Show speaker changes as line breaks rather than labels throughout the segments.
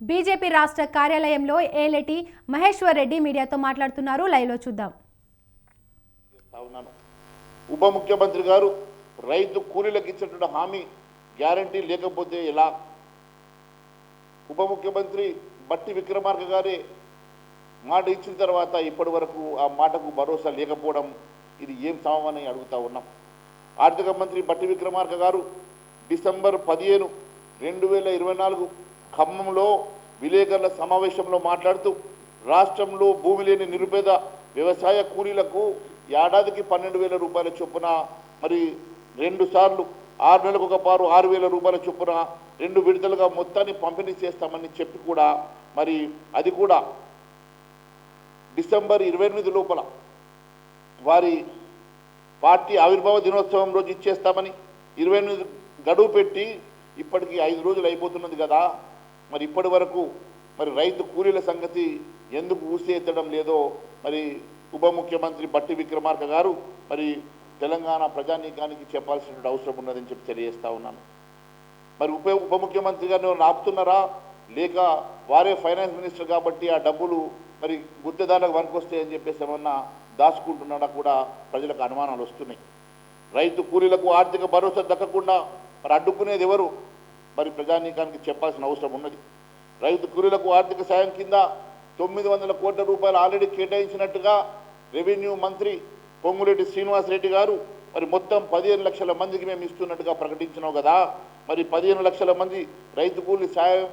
BJP రాష్ట్ర కార్యాలయంలో ఏలటి మహేశ్వర్ రెడ్డి మీడియాతో మాట్లాడుతున్నారు. లైవ్లో చూద్దాం.
ఉప ముఖ్యమంత్రి గారు రైతు కూలీలకు ఇచ్చినటువంటి హామీ గ్యారంటీ లేకపోతే ఎలా? ఉప ముఖ్యమంత్రి బట్టి విక్రమార్క గారే మాట ఇచ్చిన తర్వాత ఇప్పటి వరకు ఆ మాటకు భరోసా లేకపోవడం ఇది ఏం సమమని అడుగుతా ఉన్నాం. ఆర్థిక మంత్రి బట్టి విక్రమార్క గారు డిసెంబర్ పదిహేను రెండు వేల ఇరవై నాలుగు ఖమ్మంలో విలేకరుల సమావేశంలో మాట్లాడుతూ రాష్ట్రంలో భూమి లేని నిరుపేద వ్యవసాయ కూలీలకు ఏడాదికి పన్నెండు వేల రూపాయల చొప్పున మరి రెండు సార్లు ఆరు నెలలకు ఒక పారు ఆరు వేల రూపాయల చొప్పున రెండు విడతలుగా మొత్తాన్ని పంపిణీ చేస్తామని చెప్పి కూడా మరి అది కూడా డిసెంబర్ ఇరవై ఎనిమిది లోపల వారి పార్టీ ఆవిర్భావ దినోత్సవం రోజు ఇచ్చేస్తామని ఇరవై ఎనిమిది గడువు పెట్టి ఇప్పటికి ఐదు రోజులు అయిపోతున్నది కదా మరి ఇప్పటి వరకు మరి రైతు కూలీల సంగతి ఎందుకు ఊసేద్దడం లేదో మరి ఉప ముఖ్యమంత్రి బట్టి విక్రమార్క గారు మరి తెలంగాణ ప్రజానీకానికి చెప్పాల్సిన అవసరం ఉన్నదని చెప్పి తెలియజేస్తా ఉన్నాను. మరి ఉప ఉప ముఖ్యమంత్రి గారిని ఆపుతున్నారా? లేక వారే ఫైనాన్స్ మినిస్టర్ కాబట్టి ఆ డబ్బులు మరి గుత్తేదారులకు అని చెప్పేసి ఏమన్నా దాచుకుంటున్నాడా కూడా ప్రజలకు అనుమానాలు వస్తున్నాయి. రైతు కూలీలకు ఆర్థిక భరోసా దక్కకుండా మరి అడ్డుకునేది ఎవరు? మరి ప్రజానీకానికి చెప్పాల్సిన అవసరం ఉన్నది. రైతు కూలీలకు ఆర్థిక సాయం కింద తొమ్మిది వందల కోట్ల రూపాయలు ఆల్రెడీ కేటాయించినట్టుగా రెవెన్యూ మంత్రి పొంగులేటి శ్రీనివాసరెడ్డి గారు మరి మొత్తం పదిహేను లక్షల మందికి మేము ఇస్తున్నట్టుగా ప్రకటించినావు కదా. మరి పదిహేను లక్షల మంది రైతు కూలీ సాయం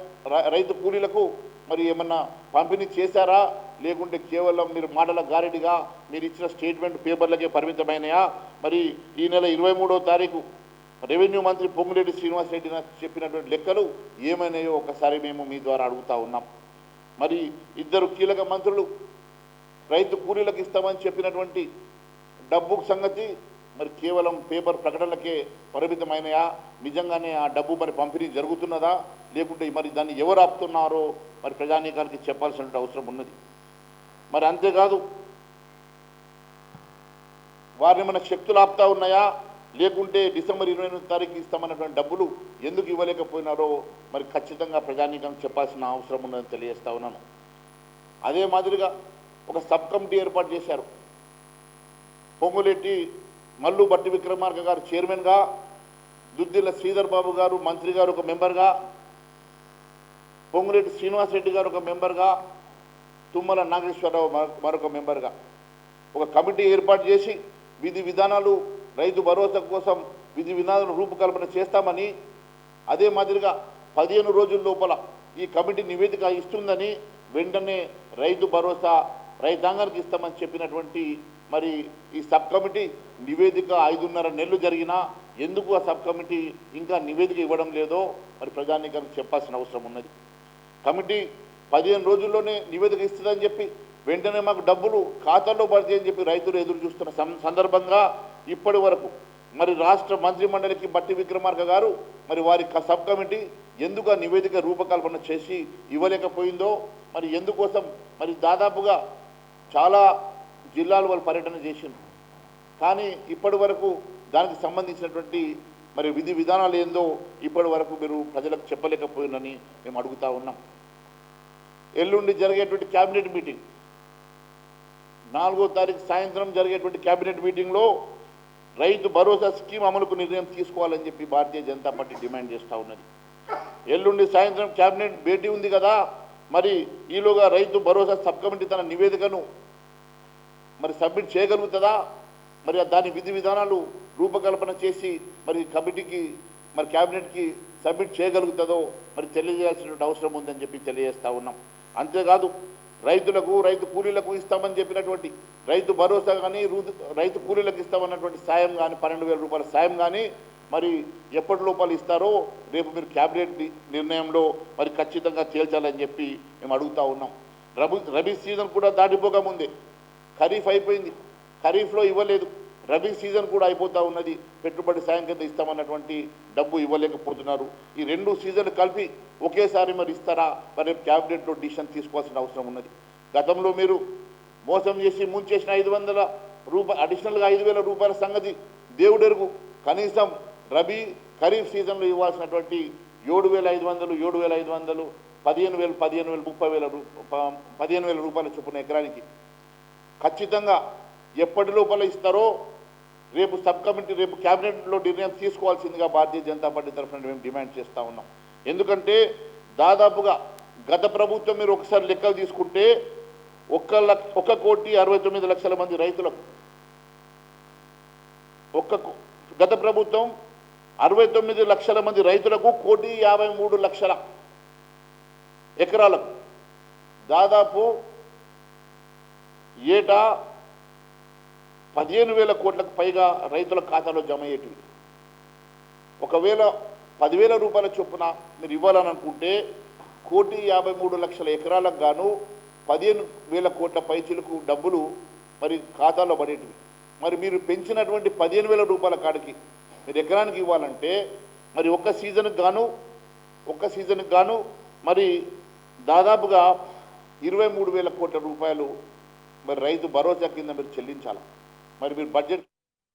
రైతు కూలీలకు మరి ఏమన్నా పంపిణీ చేశారా? లేకుంటే కేవలం మీరు మాటల గారెడిగా మీరు ఇచ్చిన స్టేట్మెంట్ పేపర్లకే పరిమితమైనయా? మరి ఈ నెల ఇరవై మూడో తారీఖు రెవెన్యూ మంత్రి పొంగులేటి శ్రీనివాసరెడ్డి నాకు చెప్పినటువంటి లెక్కలు ఏమైనాయో ఒకసారి మేము మీ ద్వారా అడుగుతా ఉన్నాం. మరి ఇద్దరు కీలక మంత్రులు రైతు కూలీలకు ఇస్తామని చెప్పినటువంటి డబ్బు సంగతి మరి కేవలం పేపర్ ప్రకటనలకే పరిమితమైనయా? నిజంగానే ఆ డబ్బు మరి పంపిణీ జరుగుతున్నదా? లేకుంటే మరి దాన్ని ఎవరు ఆపుతున్నారో మరి ప్రజానీకానికి చెప్పాల్సిన అవసరం ఉన్నది. మరి అంతేకాదు వారిని మన శక్తులు ఆపుతా ఉన్నాయా? లేకుంటే డిసెంబర్ ఇరవై ఎనిమిది తారీఖు ఇస్తామన్నటువంటి డబ్బులు ఎందుకు ఇవ్వలేకపోయినారో మరి ఖచ్చితంగా ప్రజానీకం చెప్పాల్సిన అవసరం ఉందని తెలియజేస్తా ఉన్నాను. అదే మాదిరిగా ఒక సబ్ కమిటీ ఏర్పాటు చేశారు. పొంగులెట్టి మల్లు బట్టి విక్రమార్క గారు చైర్మన్గా దుద్దిల్ల శ్రీధర్ బాబు గారు మంత్రి గారు ఒక మెంబర్గా పొంగులెట్టి శ్రీనివాసరెడ్డి గారు ఒక మెంబర్గా తుమ్మల నాగేశ్వరరావు మరొక- మరొక మెంబర్గా ఒక కమిటీ ఏర్పాటు చేసి విధి విధానాలు రైతు భరోసా కోసం విధి విధానాలు రూపకల్పన చేస్తామని అదే మాదిరిగా పదిహేను రోజుల లోపల ఈ కమిటీ నివేదిక ఇస్తుందని వెంటనే రైతు భరోసా రైతాంగానికి ఇస్తామని చెప్పినటువంటి మరి ఈ సబ్ కమిటీ నివేదిక ఐదున్నర నెలలు జరిగినా ఎందుకు ఆ సబ్ కమిటీ ఇంకా నివేదిక ఇవ్వడం లేదో మరి ప్రజానీకానికి చెప్పాల్సిన అవసరం ఉన్నది. కమిటీ పదిహేను రోజుల్లోనే నివేదిక ఇస్తుందని చెప్పి వెంటనే మాకు డబ్బులు ఖాతాలో పడితే అని చెప్పి రైతులు ఎదురు చూస్తున్న సందర్భంగా ఇప్పటి వరకు. మరి రాష్ట్ర మంత్రి మండలికి బట్టి విక్రమార్క గారు మరి వారి సబ్ కమిటీ ఎందుకు ఆ నివేదిక రూపకల్పన చేసి ఇవ్వలేకపోయిందో మరి ఎందుకోసం మరి దాదాపుగా చాలా జిల్లాలు వాళ్ళు పర్యటన చేసింది కానీ ఇప్పటి వరకు దానికి సంబంధించినటువంటి మరి విధి విధానాలు ఏందో ఇప్పటి వరకు మీరు ప్రజలకు చెప్పలేకపోయిందని మేము అడుగుతా ఉన్నాం. ఎల్లుండి జరిగేటువంటి క్యాబినెట్ మీటింగ్. నాలుగో తారీఖు సాయంత్రం జరిగేటువంటి క్యాబినెట్ మీటింగ్లో రైతు భరోసా స్కీమ్ అమలుకు నిర్ణయం తీసుకోవాలని చెప్పి భారతీయ జనతా పార్టీ డిమాండ్ చేస్తూ ఉన్నది. ఎల్లుండి సాయంత్రం క్యాబినెట్ భేటీ ఉంది కదా మరి ఈలోగా రైతు భరోసా సబ్ కమిటీ తన నివేదికను మరి సబ్మిట్ చేయగలుగుతుందా? మరి దాని విధి విధానాలు రూపకల్పన చేసి మరి కమిటీకి మరి క్యాబినెట్కి సబ్మిట్ చేయగలుగుతుందో మరి తెలియజేయాల్సిన అవసరం ఉందని చెప్పి తెలియజేస్తూ ఉన్నాం. అంతేకాదు రైతులకు రైతు కూలీలకు ఇస్తామని చెప్పినటువంటి రైతు భరోసా కానీ రైతు కూలీలకు ఇస్తామన్నటువంటి సాయం కానీ పన్నెండు వేల రూపాయల సాయం కానీ మరి ఎప్పటి లోపల ఇస్తారో రేపు మీరు క్యాబినెట్ నిర్ణయంలో మరి ఖచ్చితంగా తేల్చాలని చెప్పి మేము అడుగుతా ఉన్నాం. రబీ రబీ సీజన్ కూడా దాటిపోక ముందే ఖరీఫ్ అయిపోయింది. ఖరీఫ్లో ఇవ్వలేదు. రబీ సీజన్ కూడా అయిపోతూ ఉన్నది. పెట్టుబడి సాయం కింద ఇస్తామన్నటువంటి డబ్బు ఇవ్వలేకపోతున్నారు. ఈ రెండు సీజన్లు కలిపి ఒకేసారి మరి ఇస్తారా? మరి క్యాబినెట్లో డిసిషన్ తీసుకోవాల్సిన అవసరం ఉన్నది. గతంలో మీరు మోసం చేసి ముంచేసిన ఐదు వందల రూపాయ అడిషనల్గా ఐదు వేల రూపాయల సంగతి దేవుడెరుగు కనీసం రబీ ఖరీఫ్ సీజన్లో ఇవ్వాల్సినటువంటి ఏడు వేల ఐదు వందలు ఏడు వేల ఐదు వందలు పదిహేను వేలు పదిహేను వేలు ముప్పై వేల రూ పదిహేను వేల రూపాయల చొప్పున ఎకరానికి ఖచ్చితంగా ఎప్పటి లోపల ఇస్తారో రేపు సబ్ కమిటీ రేపు క్యాబినెట్లో నిర్ణయం తీసుకోవాల్సిందిగా భారతీయ జనతా పార్టీ తరఫున మేము డిమాండ్ చేస్తూ ఉన్నాం. ఎందుకంటే దాదాపుగా గత ప్రభుత్వం మీరు ఒకసారి లెక్కలు తీసుకుంటే ఒక్క లక్ష ఒక కోటి అరవై తొమ్మిది లక్షల మంది రైతులకు ఒక్క గత ప్రభుత్వం అరవై తొమ్మిది లక్షల మంది రైతులకు కోటి యాభై మూడు లక్షల ఎకరాలకు దాదాపు ఏటా పదిహేను వేల కోట్లకు పైగా రైతుల ఖాతాలో జమ అయ్యేటివి. ఒకవేళ పదివేల రూపాయల చొప్పున మీరు ఇవ్వాలని అనుకుంటే కోటి యాభై మూడు లక్షల ఎకరాలకు గాను పదిహేను వేల కోట్ల పైచిలకు డబ్బులు మరి ఖాతాలో పడేటివి. మరి మీరు పెంచినటువంటి పదిహేను వేల రూపాయల కాడికి మీరు ఎకరానికి ఇవ్వాలంటే మరి ఒక్క సీజన్కి గాను ఒక్క సీజన్కి గాను మరి దాదాపుగా ఇరవై మూడు వేల కోట్ల రూపాయలు మరి రైతు భరోసా కింద మీరు చెల్లించాలి? మరి మీరు బడ్జెట్